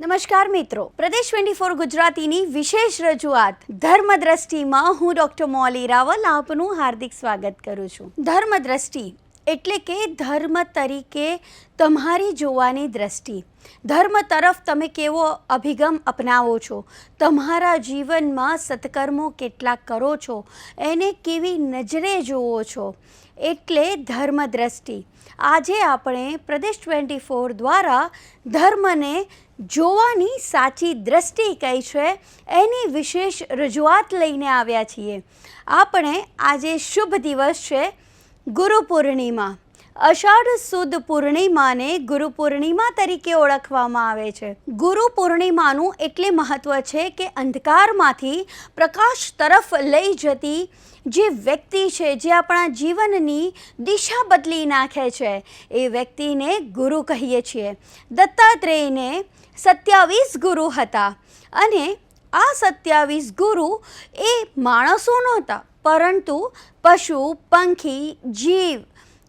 નમસ્કાર મિત્રો. પ્રદેશ twenty four ગુજરાતીની વિશેષ રજૂઆત ધર્મ દ્રષ્ટિમાં હું ડૉક્ટર મોલી રાવલ આપનું હાર્દિક સ્વાગત કરું છું. ધર્મ દ્રષ્ટિ એટલે કે ધર્મ તરીકે તમારી જોવાની દ્રષ્ટિ. ધર્મ તરફ તમે કેવો અભિગમ અપનાવો છો? તમારા જીવનમાં સત્કર્મો કેટલા કરો છો? એને કેવી નજરે જુઓ છો? એટલે ધર્મ દ્રષ્ટિ આજે આપણે પ્રદેશ ટ્વેન્ટી ફોર દ્વારા ધર્મને જોવાની સાચી દ્રષ્ટિ કઈ છે, એની વિશેષ રજૂઆત લઈને આવ્યા છીએ. આપણે આજે શુભ દિવસ છે, ગુરુ પૂર્ણિમા. અષાઢ સુદ પૂર્ણિમાને ગુરુ પૂર્ણિમા તરીકે ઓળખવામાં આવે છે. ગુરુ પૂર્ણિમાનું એટલે મહત્વ છે કે અંધકારમાંથી પ્રકાશ તરફ લઈ જતી જે વ્યક્તિ છે, જે આપણા જીવનની દિશા બદલી નાખે છે, એ વ્યક્તિને ગુરુ કહીએ છીએ. દત્તાત્રેયને સત્યાવીસ ગુરુ હતા. અને આ સત્યાવીસ ગુરુ એ માણસો નહોતા, પરંતુ પશુ, પંખી, જીવ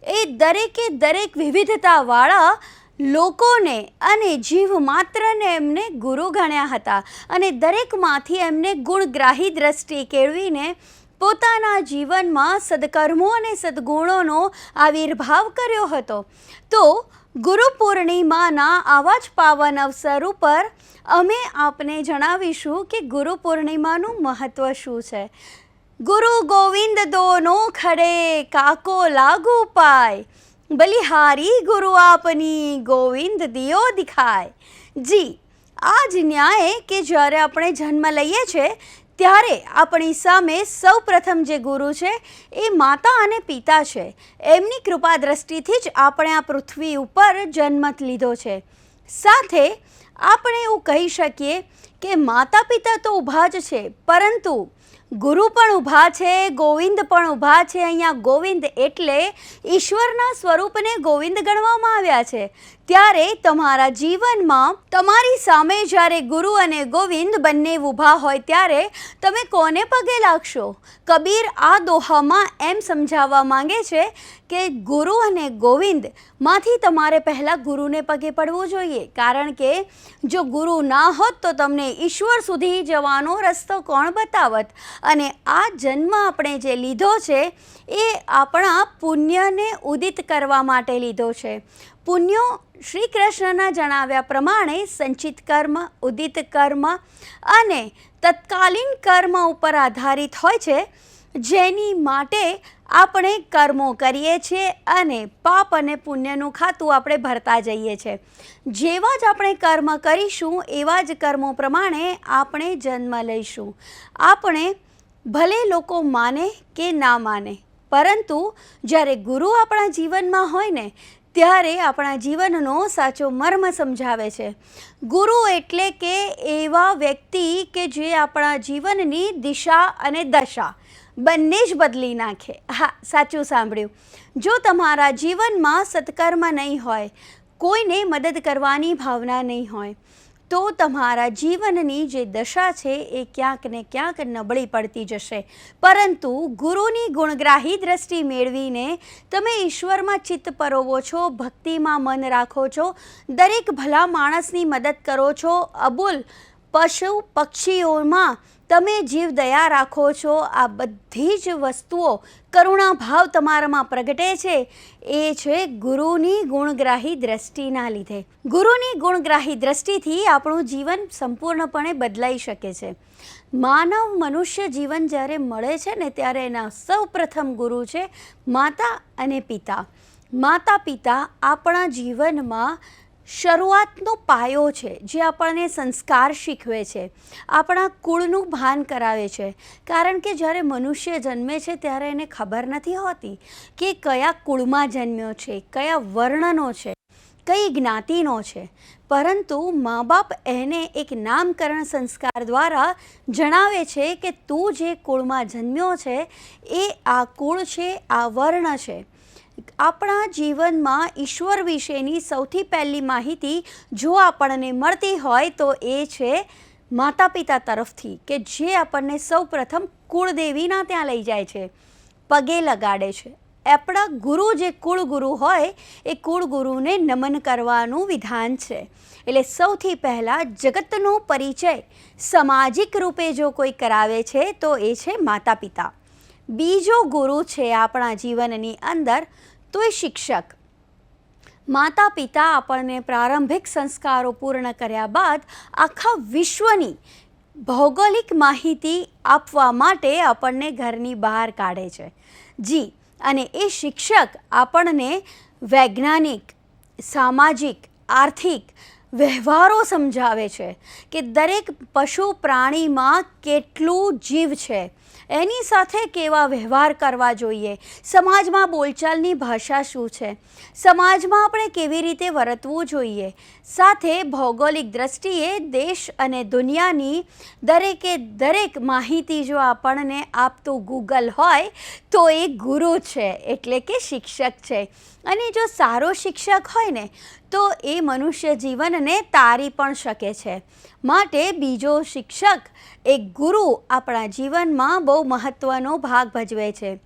એ દરેકે દરેક વિવિધતાવાળા લોકોને અને જીવ માત્રને એમને ગુરુ ગણ્યા હતા. અને દરેકમાંથી એમને ગુણગ્રાહી દ્રષ્ટિ કેળવીને પોતાના જીવનમાં સદકર્મો અને સદગુણોનો આવિર્ભાવ કર્યો હતો. તો ગુરુ પૂર્ણિમાના આવા જ પાવન અવસર ઉપર અમે આપને જણાવીશું કે ગુરુ પૂર્ણિમાનું મહત્ત્વ શું છે. ગુરુ ગોવિંદ દોનો ખડે, કાકો લાગુ પાય. બલિહારી ગુરુ આપની ગોવિંદ દિયો દિખાય. જી આ જ ન્યાય કે જ્યારે આપણે જન્મ લઈએ છીએ ત્યારે આપણી સામે સૌ પ્રથમ જે ગુરુ છે, એ માતા અને પિતા છે. એમની કૃપા દ્રષ્ટિથી જ આપણે આ પૃથ્વી ઉપર જન્મત લીધો છે. સાથે આપણે એવું કહી શકીએ કે માતા પિતા તો ઊભા જ છે, પરંતુ ગુરુ પણ ઊભા છે, ગોવિંદ પણ ઊભા છે. અહીંયા ગોવિંદ એટલે ઈશ્વરના સ્વરૂપને ગોવિંદ ગણવામાં આવ્યા છે. ત્યારે તમારા જીવનમાં તમારી સામે જ્યારે ગુરુ અને ગોવિંદ બંને ઊભા હોય ત્યારે તમે કોને પગે લાગશો? કબીર આ દોહામાં એમ સમજાવવા માંગે છે કે ગુરુ અને ગોવિંદમાંથી તમારે પહેલાં ગુરુને પગે પડવું જોઈએ. કારણ કે જો ગુરુ ના હોત તો તમને ઈશ્વર સુધી જવાનો રસ્તો કોણ બતાવત? અને આ જન્મ આપણે જે લીધો છે, એ આપણા પુણ્યને ઉદિત કરવા માટે લીધો છે. પુણ્યો શ્રી કૃષ્ણના જણાવ્યા પ્રમાણે સંચિત કર્મ, ઉદિત કર્મ અને તત્કાલીન કર્મ ઉપર આધારિત હોય છે. જેની માટે આપણે કર્મો કરીએ છીએ અને પાપ અને પુણ્યનું ખાતું આપણે ભરતા જઈએ છીએ. જેવા જ આપણે કર્મ કરીશું, એવા જ કર્મો પ્રમાણે આપણે જન્મ લઈશું. આપણે ભલે લોકો માને કે ના માને, પરંતુ જ્યારે ગુરુ આપણા જીવનમાં હોય ને, ત્યારે આપણા જીવનનો સાચો મર્મ સમજાવે છે. ગુરુ એટલે કે એવા વ્યક્તિ કે જે આપણા જીવનની દિશા અને દશા બંને જ બદલી નાખે. હા, સાચું સાંભળ્યું. જો તમારા જીવનમાં સત્કર્મ નહીં હોય, કોઈને મદદ કરવાની ભાવના નહીં હોય, તો તમારા જીવનની જે દશા છે એ ક્યાંક ને ક્યાંક નબળી પડતી જશે. પરંતુ ગુરુની ગુણગ્રાહી દ્રષ્ટિ મેળવીને તમે ઈશ્વરમાં ચિત્ત પરોવો છો, ભક્તિમાં મન રાખો છો, દરેક ભલા માણસની મદદ કરો છો, અબુલ પશુ પક્ષીઓમાં તમે જીવ દયા રાખો છો. આ બધી જ વસ્તુઓ કરુણા ભાવ તમારામાં પ્રગટે છે. એ છે ગુરુની ગુણગ્રાહી દ્રષ્ટિના લીધે. ગુરુની ગુણગ્રાહી દ્રષ્ટિથી આપણું જીવન સંપૂર્ણપણે બદલાઈ શકે છે. માનવ મનુષ્ય જીવન જ્યારે મળે છે ને ત્યારે એના સૌ પ્રથમ ગુરુ છે માતા અને પિતા. માતા પિતા આપણા જીવનમાં શરૂઆતનો પાયો છે જે આપણને સંસ્કાર શીખવે છે. આપણા કુળનું ભાન કરાવે છે. કારણ કે જ્યારે મનુષ્ય જન્મે છે ત્યારે એને ખબર નથી હોતી કે કયા કુળમાં જન્મ્યો છે, કયા વર્ણનો છે, કઈ જ્ઞાતિનો છે. પરંતુ મા બાપ એને એક નામકરણ સંસ્કાર દ્વારા જણાવે છે કે તું જે કુળમાં જન્મ્યો છે એ આ કુળ છે, આ વર્ણ છે. આપણા જીવનમાં ઈશ્વર વિશેની સૌથી પહેલી માહિતી જો આપણને મળતી હોય તો એ છે માતા પિતા તરફથી કે જે આપણને સૌ પ્રથમ કુળદેવીના ત્યાં લઈ જાય છે, પગે લગાડે છે. આપણા ગુરુ જે કુળગુરુ હોય એ કુળગુરુને નમન કરવાનું વિધાન છે. એટલે સૌથી પહેલાં જગતનો પરિચય, સામાજિક રૂપે જો કોઈ કરાવે છે તો એ છે માતા પિતા બીજો ગુરુ છે આપણા જીવનની અંદર, તો એ શિક્ષક. માતા પિતા આપણને પ્રારંભિક સંસ્કારો પૂર્ણ કર્યા બાદ આખા વિશ્વની ભૌગોલિક માહિતી આપવા માટે આપણને ઘરની બહાર કાઢે છે. જી, અને એ શિક્ષક આપણને વૈજ્ઞાનિક, સામાજિક, આર્થિક વ્યવહારો સમજાવે છે કે દરેક પશુ પ્રાણીમાં કેટલું જીવ છે. એની સાથે કેવા વ્યવહાર કરવા જોઈએ? સમાજમાં બોલચાલની ભાષા શું છે? સમાજમાં આપણે કેવી રીતે વર્તવું જોઈએ? સાથે ભૌગોલિક દ્રષ્ટિએ દેશ અને દુનિયાની દરેકે દરેક માહિતી જો આપણને આપતું ગૂગલ હોય, તો એ ગુરુ છે, એટલે કે શિક્ષક છે. અને જો સારો શિક્ષક હોય ને, તો એ મનુષ્ય જીવનને તારી પણ શકે છે. માટે બીજો શિક્ષક એક ગુરુ આપણા જીવનમાં બહુ મહત્ત્વનો ભાગ ભજવે છે.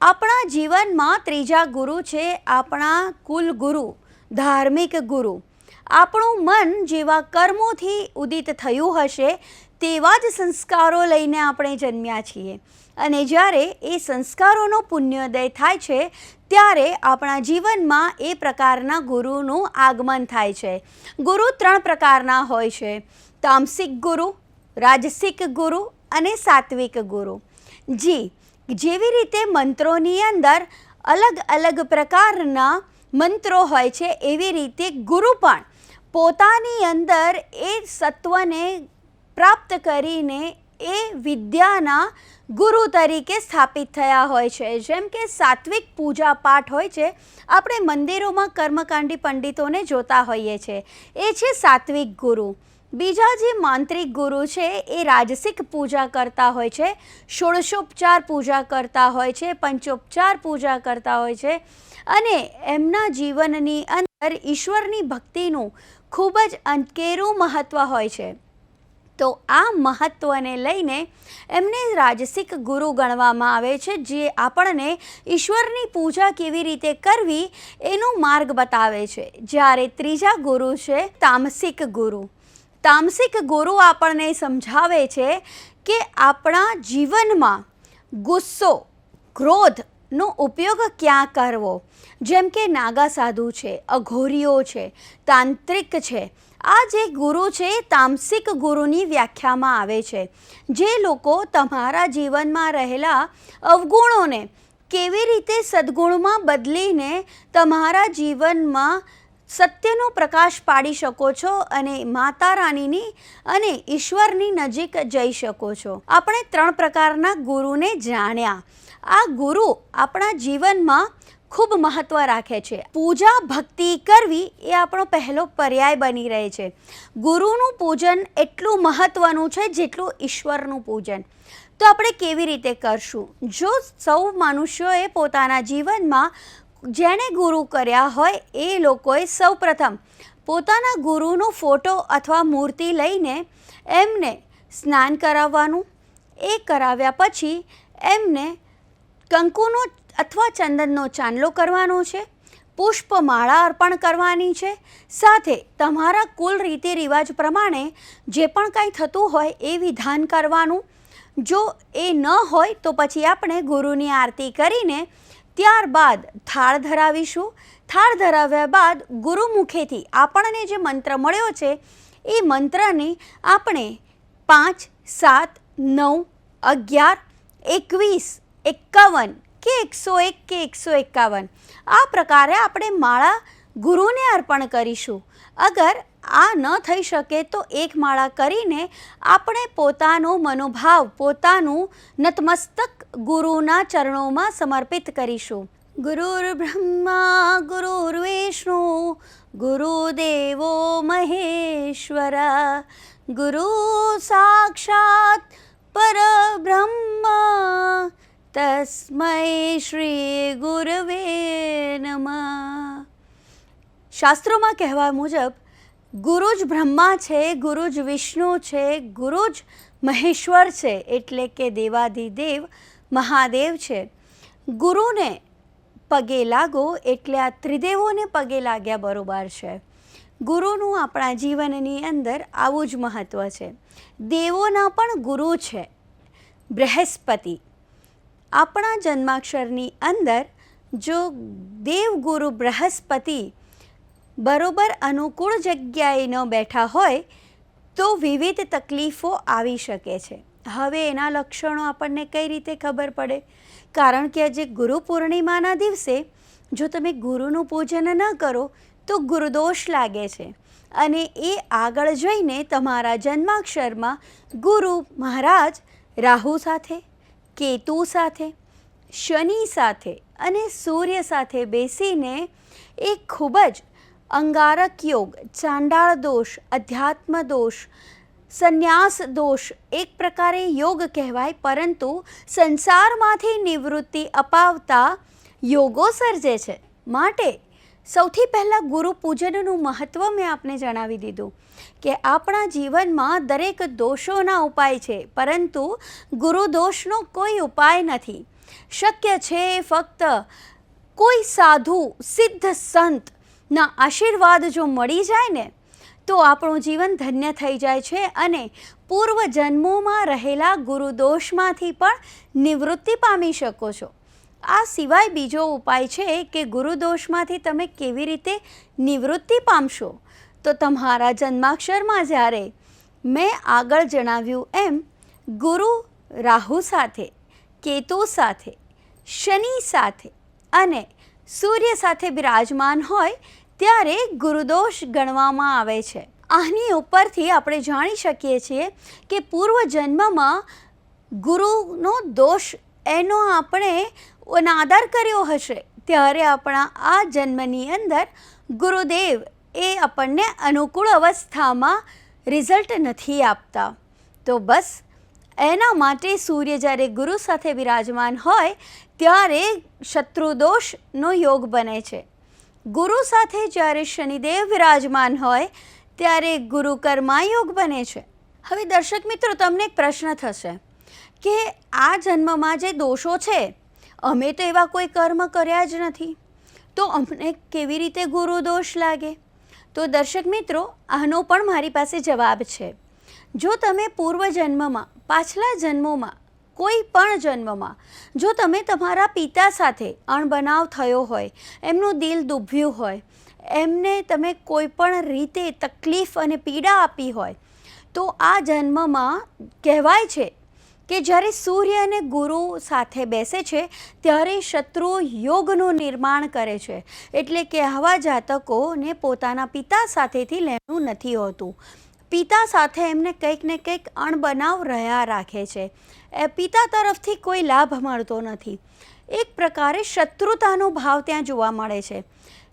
આપણા જીવનમાં ત્રીજા ગુરુ છે આપણા કુલ ગુરુ, ધાર્મિક ગુરુ. આપણું મન જેવા કર્મોથી ઉદિત થયું હશે તેવા જ સંસ્કારો લઈને આપણે જન્મ્યા છીએ. અને જ્યારે એ સંસ્કારોનો પુણ્યોદય થાય છે, ત્યારે આપણા જીવનમાં એ પ્રકારના ગુરુનું આગમન થાય છે. ગુરુ ત્રણ પ્રકારના હોય છે. તામસિક ગુરુ, રાજસિક ગુરુ અને સાત્વિક ગુરુ. જી, જેવી રીતે મંત્રોની અંદર અલગ અલગ પ્રકારના મંત્રો હોય છે, એવી રીતે ગુરુ પણ પોતાની અંદર એ સત્વને પ્રાપ્ત કરીને એ વિદ્યાના ગુરુ તરીકે સ્થાપિત થયા હોય છે. જેમ કે સાત્વિક પૂજા પાઠ હોય છે, આપણે મંદિરોમાં કર્મકાંડી પંડિતોને જોતા હોઈએ છીએ એ છે સાત્વિક ગુરુ. બીજા જે માંત્રિક ગુરુ છે, એ રાજસિક પૂજા કરતા હોય છે, ષોડશોપચાર પૂજા કરતા હોય છે, પંચોપચાર પૂજા કરતા હોય છે અને એમના જીવનની અંદર ઈશ્વરની ભક્તિનું ખૂબ જ અંકેરું મહત્ત્વ હોય છે. તો આ મહત્ત્વને લઈને એમને રાજસિક ગુરુ ગણવામાં આવે છે, જે આપણને ઈશ્વરની પૂજા કેવી રીતે કરવી એનો માર્ગ બતાવે છે. જ્યારે ત્રીજા ગુરુ છે, તામસિક ગુરુ. તામસિક ગુરુ આપણને સમજાવે છે કે આપણા જીવનમાં ગુસ્સો, ક્રોધનો ઉપયોગ ક્યાં કરવો? જેમ કે નાગા સાધુ છે, અઘોરીઓ છે, તાંત્રિક છે. આ જે ગુરુ છે, તામસિક ગુરુની વ્યાખ્યામાં આવે છે. જે લોકો તમારા જીવનમાં રહેલા અવગુણોને કેવી રીતે સદગુણમાં બદલીને તમારા જીવનમાં સત્યનો પ્રકાશ પાડી શકો છો અને માતા રાણીની અને ઈશ્વરની નજીક જઈ શકો છો. આપણે ત્રણ પ્રકારના ગુરુને જાણ્યા. આ ગુરુ આપણા જીવનમાં ખૂબ મહત્ત્વ રાખે છે. પૂજા ભક્તિ કરવી એ આપણો પહેલો પર્યાય બની રહે છે. ગુરુનું પૂજન એટલું મહત્ત્વનું છે જેટલું ઈશ્વરનું પૂજન. તો આપણે કેવી રીતે કરશું? જો સૌ મનુષ્યોએ પોતાના જીવનમાં જેણે ગુરુ કર્યા હોય એ લોકોએ સૌપ્રથમ પોતાના ગુરુનો ફોટો અથવા મૂર્તિ લઈને એમને સ્નાન કરાવવાનું. એ કરાવ્યા પછી એમને કંકુનો અથવા ચંદનનો ચાંદલો કરવાનો છે, પુષ્પમાળા અર્પણ કરવાની છે, સાથે તમારા કુલ રીતિ રિવાજ પ્રમાણે જે પણ કાંઈ થતું હોય એ વિધાન કરવાનું. જો એ ન હોય તો પછી આપણે ગુરુની આરતી કરીને ત્યારબાદ થાળ ધરાવીશું. થાળ ધરાવ્યા બાદ ગુરુમુખેથી આપણને જે મંત્ર મળ્યો છે, એ મંત્રની આપણે પાંચ, સાત, નવ, અગિયાર, એકવીસ, એકાવન કે એકસો એક કે એકસો એકાવન આ પ્રકારે આપણે માળા ગુરુને અર્પણ કરીશું. અગર આ ન થઈ શકે તો એક માળા કરીને આપણે પોતાનો મનોભાવ, પોતાનું નતમસ્તક ગુરુના ચરણોમાં સમર્પિત કરીશું. ગુરુર બ્રહ્મા, ગુરુર વિષ્ણુ, ગુરુદેવો મહેશ્વર, ગુરુ સાક્ષાત પરબ્રહ્મ તસ્મય શ્રી ગુરવે નમઃ. શાસ્ત્રોમાં કહેવા મુજબ, ગુરુ જ બ્રહ્મા છે, ગુરુ જ વિષ્ણુ છે, ગુરુ જ મહેશ્વર છે, એટલે કે દેવાધિદેવ મહાદેવ છે. ગુરુને પગે લાગો એટલે આ ત્રિદેવોને પગે લાગ્યા બરોબર છે. ગુરુનું આપણા જીવનની અંદર આવું જ મહત્ત્વ છે. દેવોના પણ ગુરુ છે. બૃહસ્પતિ. આપણા જન્માક્ષરની અંદર જો દેવગુરુ બૃહસ્પતિ બરોબર અનુકૂળ જગ્યાએ ન બેઠા હોય તો વિવિધ તકલીફો આવી શકે છે. હવે એના લક્ષણો આપણને કઈ રીતે ખબર પડે? કારણ કે આજે ગુરુ પૂર્ણિમાના દિવસે જો તમે ગુરુનું પૂજન ન કરો, તો ગુરુદોષ લાગે છે. અને એ આગળ જઈને તમારા જન્માક્ષરમાં ગુરુ મહારાજ રાહુ સાથે, કેતુ સાથે, શનિ સાથે અને સૂર્ય સાથે બેસીને એ ખૂબ જ અંગારક યોગ, ચાંડાળ દોષ, અધ્યાત્મ દોષ સંન્યાસ દોષ એક પ્રકારે યોગ કહેવાય, પરંતુ સંસારમાંથી નિવૃત્તિ અપાવતા યોગો સર્જે છે. માટે સૌથી પહેલાં ગુરુ પૂજનનું મહત્ત્વ મેં આપને જણાવી દીધું કે આપણા જીવનમાં દરેક દોષોના ઉપાય છે, પરંતુ ગુરુ દોષનો કોઈ ઉપાય નથી. શક્ય છે ફક્ત કોઈ સાધુ, સિદ્ધ સંતના આશીર્વાદ જો મળી જાય ને તો આપણું જીવન ધન્ય થઈ જાય છે અને પૂર્વ જન્મોમાં રહેલા ગુરુદોષમાંથી પણ નિવૃત્તિ પામી શકો છો. આ સિવાય બીજો ઉપાય છે કે ગુરુદોષમાંથી તમે કેવી રીતે નિવૃત્તિ પામશો? તો તમારા જન્માક્ષરમાં જ્યારે મેં આગળ જણાવ્યું એમ, ગુરુ રાહુ સાથે, કેતુ સાથે, શનિ સાથે અને સૂર્ય સાથે બિરાજમાન હોય ત્યારે ગુરુદોષ ગણવામાં આવે છે. આની ઉપરથી આપણે જાણી શકીએ છીએ કે પૂર્વ જન્મમાં ગુરુનો દોષ એનો આપણે અનાદર કર્યો હશે. ત્યારે આપણા આ જન્મની અંદર ગુરુદેવ એ આપણને અનુકૂળ અવસ્થામાં રિઝલ્ટ નથી આપતા. તો બસ, એના માટે સૂર્ય જ્યારે ગુરુ સાથે બિરાજમાન હોય, ત્યારે શત્રુદોષનો યોગ બને છે. ગુરુ સાથે જ્યારે શનિદેવ વિરાજમાન હોય, ત્યારે ગુરુ કર્મા યોગ બને છે. હવે દર્શક મિત્રો, તમને એક પ્રશ્ન થશે કે આ જન્મમાં જે દોષો છે, અમે તો એવા કોઈ કર્મ કર્યા જ નથી. તો અમને કેવી રીતે ગુરુ દોષ લાગે? તો દર્શક મિત્રો, આનો પણ મારી પાસે જવાબ છે. જો તમે પૂર્વ જન્મમાં, પાછલા જન્મોમાં કોઈ પણ જન્મમાં. જો તમે તમારા પિતા સાથે અણબનાવ થયો હોય, એમનું દિલ દુભ્યું હોય, એમને તમે કોઈ પણ રીતે તકલીફ અને પીડા આપી હોય, તો આ જન્મમાં કહેવાય છે કે જ્યારે સૂર્ય અને ગુરુ સાથે બેસે છે, ત્યારે શત્રુ યોગનું નિર્માણ કરે છે. એટલે કે આવા જાતકોને પોતાના પિતા સાથેથી લેણું નથી હોતું. પિતા સાથે એમને કંઈક ને કંઈક અણબનાવ રહ્યા રાખે છે. એ પિતા તરફથી કોઈ લાભ મળતો નથી. એક પ્રકારે શત્રુતાનો ભાવ ત્યાં જોવા મળે છે.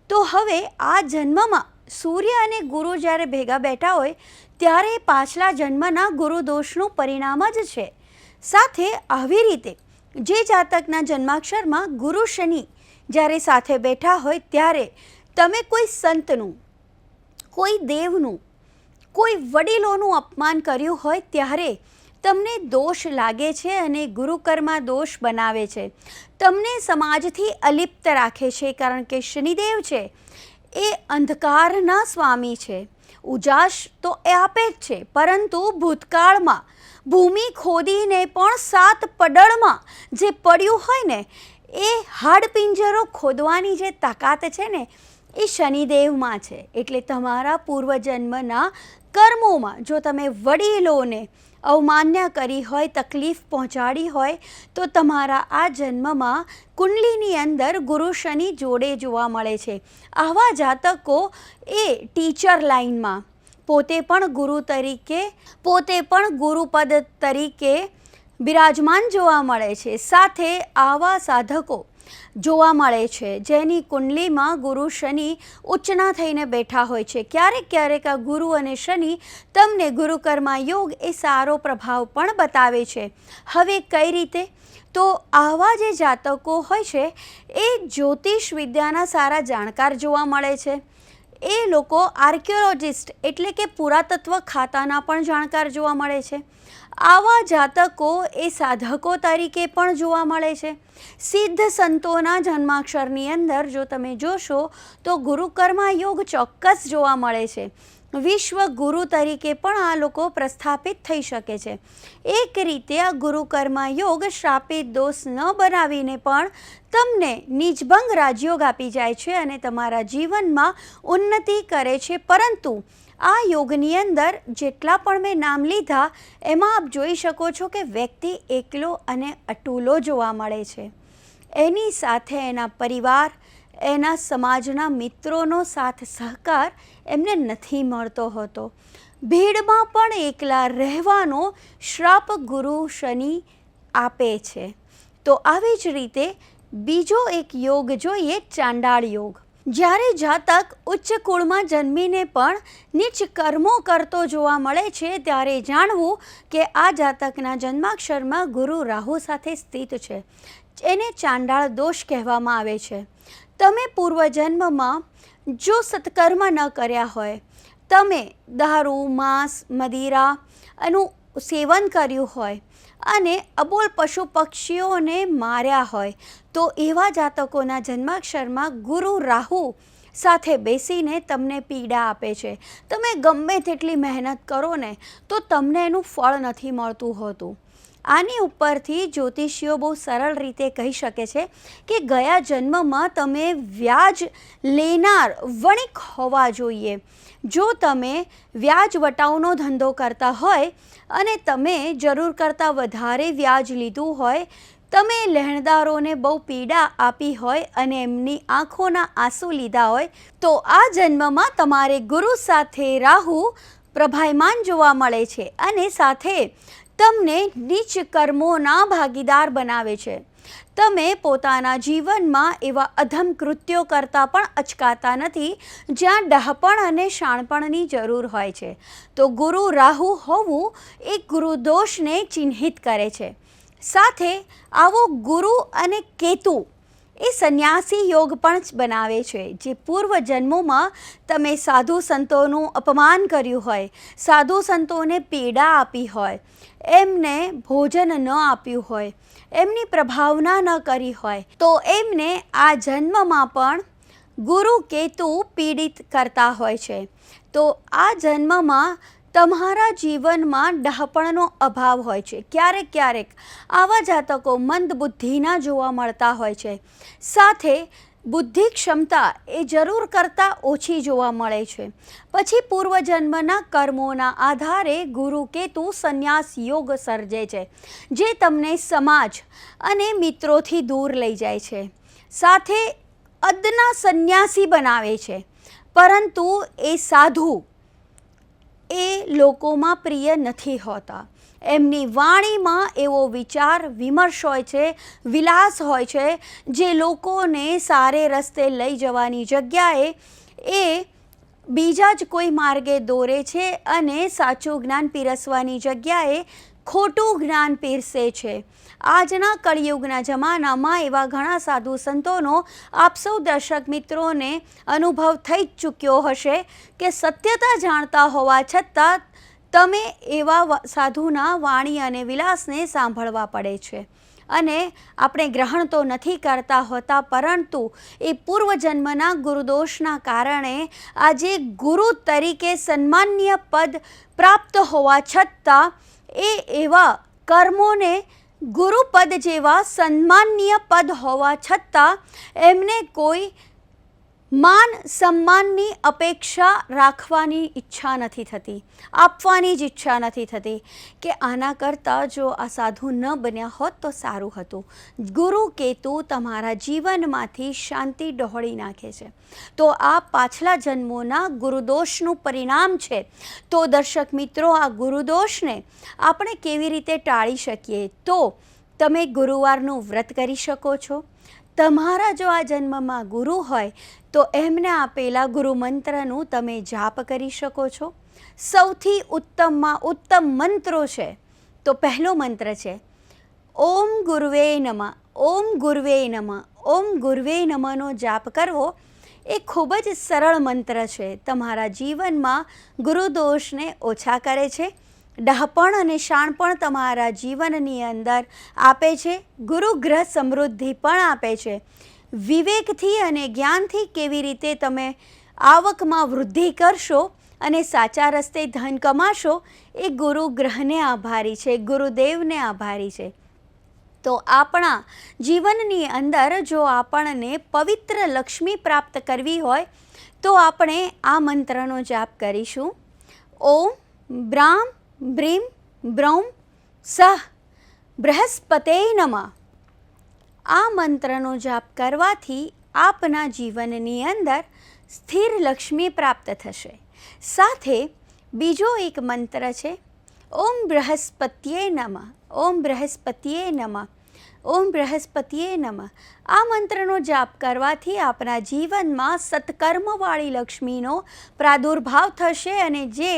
તો હવે આ જન્મમાં સૂર્ય અને ગુરુ જ્યારે ભેગા બેઠા હોય, ત્યારે પાછલા જન્મના ગુરુ દોષનું પરિણામ જ છે. સાથે આવી રીતે જે જાતકના જન્માક્ષરમાં ગુરુ શનિ જ્યારે સાથે બેઠા હોય, ત્યારે તમે કોઈ સંતનું, કોઈ દેવનું, કોઈ વડીલોનું અપમાન કર્યું હોય, ત્યારે તમને દોષ લાગે છે અને ગુરુકર્મા દોષ બનાવે છે. તમને સમાજથી અલિપ્ત રાખે છે કારણ કે શનિદેવ છે, એ અંધકારના સ્વામી છે. ઉજાસ તો એ આપે જ છે, પરંતુ ભૂતકાળમાં ભૂમિ ખોદીને પણ સાત પડળમાં જે પડ્યું હોય ને, એ હાડપિંજરો ખોદવાની જે તાકાત છે ને, એ શનિદેવમાં છે. એટલે તમારા પૂર્વજન્મના કર્મોમાં જો તમે વડીલોને અવમાન્ય કરી હોય, તકલીફ પહોંચાડી હોય, તો તમારા આ જન્મમાં કુંડલીની અંદર ગુરુ શનિ જોડે જોવા મળે છે. આવા જાતકો એ ટીચર લાઇનમાં. પોતે પણ ગુરુ તરીકે, પોતે પણ ગુરુપદ તરીકે બિરાજમાન જોવા મળે છે. સાથે આવા સાધકો જોવા મળે છે. જેની કુંડલીમાં ગુરુ શનિ ઉચ્ચના થઈને બેઠા હોય છે. ક્યારેક ક્યારેક આ ગુરુ અને શનિ તમને ગુરુકર્મા યોગ એ સારો પ્રભાવ પણ બતાવે છે. હવે કઈ રીતે? તો આવા જે જાતકો હોય છે, એ જ્યોતિષ વિદ્યાના સારા જાણકાર જોવા મળે છે. એ લોકો આર્કિયોલોજિસ્ટ એટલે કે પુરાતત્વ ખાતાના પણ જાણકાર જોવા મળે છે. આવા જાતકો એ સાધકો તરીકે પણ જોવા મળે છે. સિદ્ધ સંતોના જન્માક્ષરની અંદર જો તમે જોશો, તો ગુરુકર્મા યોગ ચોક્કસ જોવા મળે છે. વિશ્વ ગુરુ તરીકે પણ આ લોકો પ્રસ્થાપિત થઈ શકે છે. એક રીતે આ ગુરુકર્મા યોગ શ્રાપિત દોષ ન બનાવીને પણ તમને નિજભંગ રાજયોગ આપી જાય છે અને તમારા જીવનમાં ઉન્નતિ કરે છે. પરંતુ આ યોગની અંદર જેટલા પણ મેં નામ લીધા, એમાં આપ જોઈ શકો છો કે વ્યક્તિ એકલો અને અટૂલો જોવા મળે છે. એની સાથે એના પરિવાર, એના સમાજના મિત્રોનો સાથ સહકાર એમને નથી મળતો હોતો. ભીડમાં પણ એકલા રહેવાનો શ્રાપ ગુરુ શનિ આપે છે. તો આવી જ રીતે બીજો એક યોગ જોઈએ, ચાંડાળ યોગ. જ્યારે જાતક ઉચ્ચ કુળમાં જન્મીને પણ નીચ કર્મો કરતો જોવા મળે છે, ત્યારે જાણવું કે આ જાતકના જન્માક્ષરમાં ગુરુ રાહુ સાથે સ્થિત છે, એને ચાંડાળ દોષ કહેવામાં આવે છે. તમે પૂર્વજન્મમાં જો સત્કર્મ ન કર્યા હોય, તમે દારૂ, માંસ, મદિરા એનું સેવન કર્યું હોય અને અબોલ પશુ પક્ષીઓને માર્યા હોય, તો એવા જાતકોના જન્માક્ષરમાં ગુરુ રાહુ સાથે બેસીને તમને પીડા આપે છે. તમે ગમે તેટલી મહેનત કરો ને, તો તમને એનું ફળ નથી મળતું હોતું. આની ઉપરથી જ્યોતિષીઓ બહુ સરળ રીતે કહી શકે છે કે ગયા જન્મમાં તમે વ્યાજ લેનાર વણિક હોવા જોઈએ. જો તમે વ્યાજ વટાવનો ધંધો કરતા હોય અને તમે જરૂર કરતાં વધારે વ્યાજ લીધું હોય, તમે લહેણદારોને બહુ પીડા આપી હોય અને એમની આંખોના આંસુ લીધા હોય, તો આ જન્મમાં તમારે ગુરુ સાથે રાહુ પ્રભાયમાન જોવા મળે છે અને સાથે તમને નીચ કર્મોના ભાગીદાર બનાવે છે. તમે પોતાના જીવનમાં એવા અધમ કૃત્યો કરતાં પણ અચકાતા નથી, જ્યાં ડહપણ અને શાણપણની જરૂર હોય છે. તો ગુરુ રાહુ હોવું એ ગુરુદોષને ચિહ્નિત કરે છે. સાથે આવો ગુરુ અને કેતુ એ સંન્યાસી યોગ પણ બનાવે છે. જે પૂર્વ જન્મોમાં તમે સાધુ સંતોનું અપમાન કર્યું હોય, સાધુ સંતોને પીડા આપી હોય, એમને ભોજન ન આપ્યું હોય, એમની પ્રભાવના ન કરી હોય, તો એમને આ જન્મમાં પણ ગુરુ કેતુ પીડિત કરતા હોય છે. તો આ જન્મમાં તમારા જીવનમાં ડહાપણનો અભાવ હોય છે. ક્યારેક ક્યારેક આવા જાતકો મંદ બુદ્ધિના જોવા મળતા હોય છે. સાથે બુદ્ધિ ક્ષમતા એ જરૂર કરતાં ઓછી જોવા મળે છે. પછી પૂર્વજન્મના કર્મોના આધારે ગુરુ કેતુ સંન્યાસ યોગ સર્જે છે, જે તમને સમાજ અને મિત્રોથી દૂર લઈ જાય છે. સાથે અદના સંન્યાસી બનાવે છે. પરંતુ એ સાધુ એ લોકોમાં પ્રિય નથી હોતા. એમની વાણીમાં એવો વિચાર વિમર્શ હોય છે, વિલાસ હોય છે, જે લોકોને સારે રસ્તે લઈ જવાની જગ્યાએ એ બીજા જ કોઈ માર્ગે દોરે છે અને સાચું જ્ઞાન પીરસવાની જગ્યાએ ખોટું જ્ઞાન પીરસે છે. આજના કળિયુગના જમાનામાં એવા ઘણા સાધુ સંતોનો આપ સૌ દર્શક મિત્રોને અનુભવ થઈ જ ચૂક્યો હશે કે સત્યતા જાણતા હોવા છતાં તમે એવા સાધુના વાણી અને વિલાસને સાંભળવા પડે છે. અને આપણે ગ્રહણ તો નથી કરતા હોતા, પરંતુ એ પૂર્વજન્મના ગુરુદોષના કારણે આજે ગુરુ તરીકે સન્માન્ય પદ પ્રાપ્ત હોવા છતાં એ એવા કર્મોને ગુરુપદ જેવા સન્માનીય પદ હોવા છતાં એમને કોઈ માન સન્માનની અપેક્ષા રાખવાની ઈચ્છા નથી થતી, આપવાની જ ઈચ્છા નથી થતી કે આના કરતાં જો આ સાધુ ન બન્યા હોત તો સારું હતું. ગુરુ કેતુ તમારા જીવનમાંથી શાંતિ ડહોળી નાખે છે. તો આ પાછલા જન્મોના ગુરુદોષનું પરિણામ છે. તો દર્શક મિત્રો, આ ગુરુદોષને આપણે કેવી રીતે ટાળી શકીએ? તો તમે ગુરુવારનું વ્રત કરી શકો છો. તમારા જો આ જન્મમાં ગુરુ હોય તો એમને આપેલા ગુરુ મંત્રનું તમે જાપ કરી શકો છો. સૌથી ઉત્તમમાં ઉત્તમ મંત્રો છે, તો પહેલો મંત્ર છે, ઓમ ગુરવે નમ, ઓમ ગુરવે નમ, ઓમ ગુરવે નમનો જાપ કરવો એ ખૂબ જ સરળ મંત્ર છે. તમારા જીવનમાં ગુરુદોષને ઓછા કરે છે, ડહાપણ અને શાણપણ તમારા જીવનની અંદર આપે છે, ગુરુગ્રહ સમૃદ્ધિ પણ આપે છે. વિવેકથી અને જ્ઞાનથી કેવી રીતે તમે આવકમાં વૃદ્ધિ કરશો અને સાચા રસ્તે ધન કમાશો, એ ગુરુ ગ્રહને આભારી છે, ગુરુદેવને આભારી છે. તો આપણા જીવનની અંદર જો આપણને પવિત્ર લક્ષ્મી પ્રાપ્ત કરવી હોય, તો આપણે આ મંત્રનો જાપ કરીશું. ઓમ બ્રામ બ્રીમ, બ્રૌમ, સહ, બૃહસ્પતે નમઃ. આ મંત્રનો જાપ કરવાથી આપના જીવનની અંદર સ્થિર લક્ષ્મી પ્રાપ્ત થશે. સાથે બીજો એક મંત્ર છે, ઓમ બૃહસ્પતિએ નમઃ, ઓમ બૃહસ્પતિએ નમઃ, ઓમ બૃહસ્પતિએ નમઃ. આ મંત્રનો જાપ કરવાથી આપણા જીવનમાં સત્કર્મવાળી લક્ષ્મીનો પ્રાદુર્ભાવ થશે અને જે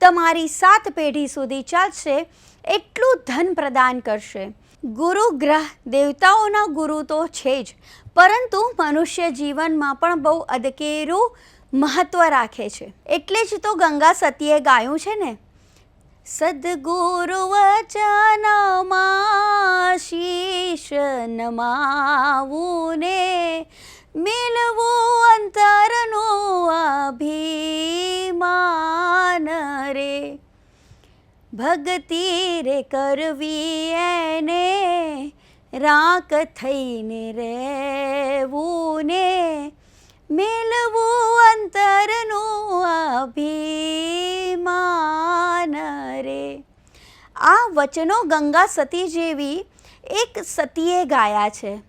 તમારી સાત પેઢી સુધી ચાલશે, એટલું ધન પ્રદાન કરશે. ગુરુ ગ્રહ દેવતાઓના ગુરુ તો છે જ, પરંતુ મનુષ્ય જીવનમાં પણ બહુ અદકેરું મહત્વ રાખે છે. એટલે જ તો ગંગા સતીએ ગાયું છે ને? સદગુરુ વચનમાં શીશ નમાવું ને મેળવું ભક્તિ રે કરવી એને રાક થઈને રહેવું ને મેલવું અંતરનું અભિમાન રે. આ વચનો ગંગા સતી જેવી એક સતીએ ગાયા છે.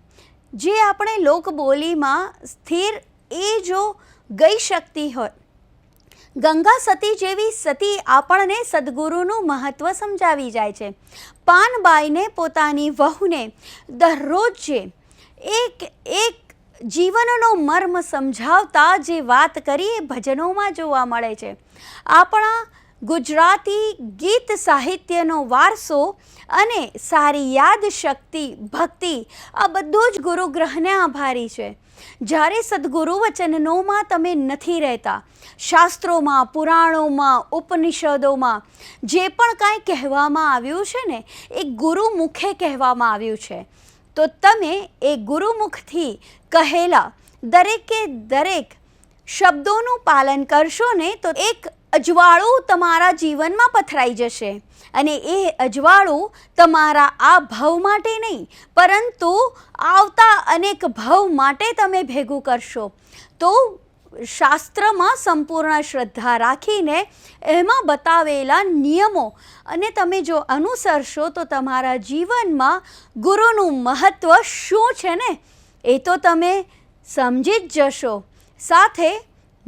જે આપણે લોકબોલીમાં સ્થિર એ જો ગઈ શકતી હોય ગંગા સતી જેવી સતી આપણને સદગુરુનું મહત્ત્વ સમજાવી જાય છે. પાનબાઈને પોતાની વહુને દરરોજ એક એક જીવનનો મર્મ સમજાવતા જે વાત કરી એ ભજનોમાં જોવા મળે છે. આપણા ગુજરાતી ગીત સાહિત્યનો વારસો અને સારી યાદ શક્તિ, ભક્તિ, આ બધું જ ગુરુગ્રહને આભારી છે. જ્યારે સદગુરુ વચનનોમાં તમે નથી રહેતા, શાસ્ત્રોમાં, પુરાણોમાં, ઉપનિષદોમાં, જે પણ કાંઈ કહેવામાં આવ્યું છે ને, એ ગુરુમુખે કહેવામાં આવ્યું છે. તો તમે એ ગુરુમુખથી કહેલા, દરેકે દરેક શબ્દોનું પાલન કરશો ને, તો એક અજવાળું તમારા જીવનમાં પથરાઈ જશે અને એ અજવાળું તમારા આ ભાવ માટે નહીં, પરંતુ આવતા અનેક ભવ માટે તમે ભેગું કરશો. તો શાસ્ત્રમાં સંપૂર્ણ શ્રદ્ધા રાખીને એમાં બતાવેલા નિયમો અને તમે જો અનુસરશો તો તમારા જીવનમાં ગુરુનું મહત્ત્વ શું છે ને? એ તો તમે સમજી જ જશો. સાથે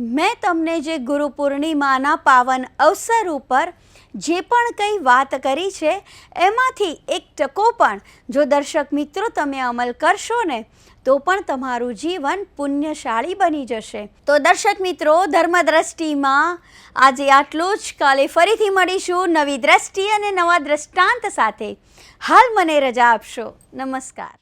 મેં તમને જે ગુરુ પૂર્ણિમાના પાવન અવસર ઉપર જે પણ કંઈ વાત કરી છે, એમાંથી એક ટકો પણ જો દર્શક મિત્રો તમે અમલ કરશો ને, તો પણ તમારું જીવન પુણ્યશાળી બની જશે. તો દર્શક મિત્રો, ધર્મદ્રષ્ટિમાં આજે આટલું જ. કાલે ફરીથી મળીશું નવી દ્રષ્ટિ અને નવા દ્રષ્ટાંત સાથે. હાલ મને રજા આપશો. નમસ્કાર.